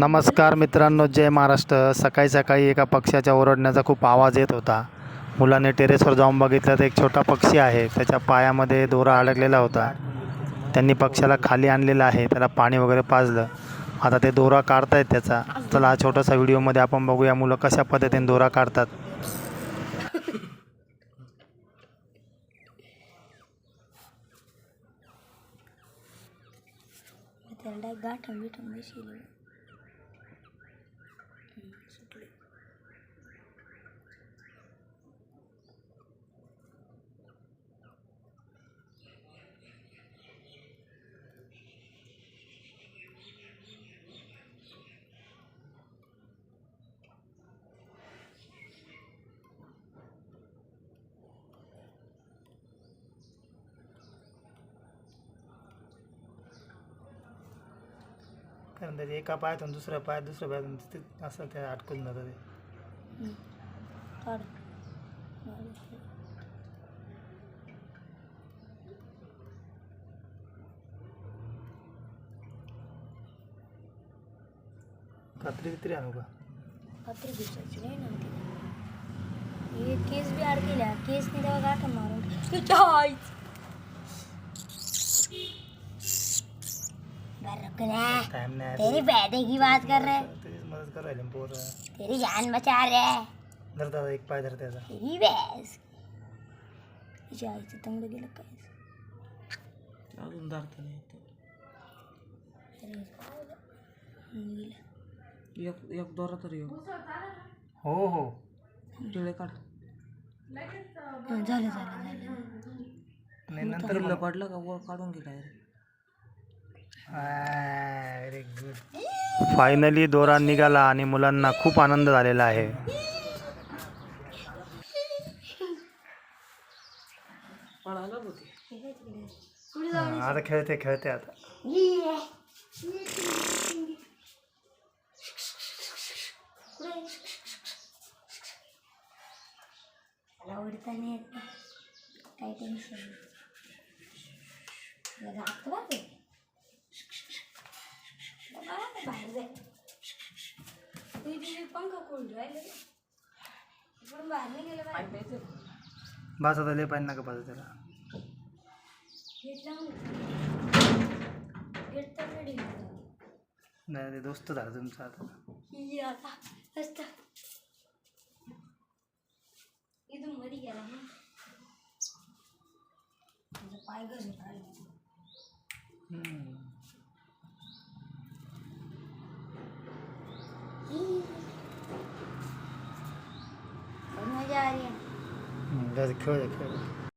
नमस्कार मित्रांनो जय महाराष्ट्र. सकाळी सकाळी एका पक्ष्याच्या ओरडण्याचा खूप आवाज येत होता. मुलाने टेरेसवर जाऊन बघितलं तर एक छोटा पक्षी आहे. त्याच्या पायामध्ये दोरा अडकलेला होता. त्यांनी पक्ष्याला खाली आणलेला आहे. त्याला पाणी वगैरे पाजलं. आता ते दोरा काढतायत त्याचा. चला हा छोटासा व्हिडिओमध्ये आपण बघूया मुलं कशा पद्धतीने दोरा काढतात. त्याला गाठण बिठण कारण त्याचे एका पायातून दुसऱ्या पायात दुसऱ्या पायातून ते असं ते अटकून जातं ते. काढ कात्री बित्री आणू का? कात्री दिवसाची नाही ना केस बी अडकेल्या केसने तेव्हा गाठण मारून. तुझ्या आईच. तेरी बैठे की बात कर रहे तेच मदत करायला पोरं तेरी जान बचा रहे धरतात एक पाय धर त्याचा तेरी भैंस। तिच्या आईचं तंगड गेलं काय अजून धरता नाही येत. अरे गेलं एक एक दोरा तरी येऊ हो। हो टिळे काढ हं, झालं झालं झालं नाही नंतर तिला पडलं का वर काढून घे डायरेक्ट व्हेरी गुड फायनली दोरा निघाला आणि मुलांना खूप आनंद झालेला आहे. हा, आता खेळते खेळते आता. आवडता नाही. काही टेन्शन पंखा कोण राहिले पण बाहेर नाही गेलं बाहेर आता लय पाहिजे नका पाहिजे त्याला. गेट लावून गेट तर रेडी नाही ते दोस्त झालं तुमचं आता. आता असतं इथून मध्ये गेला ना. पाय हम्म. 还是可以的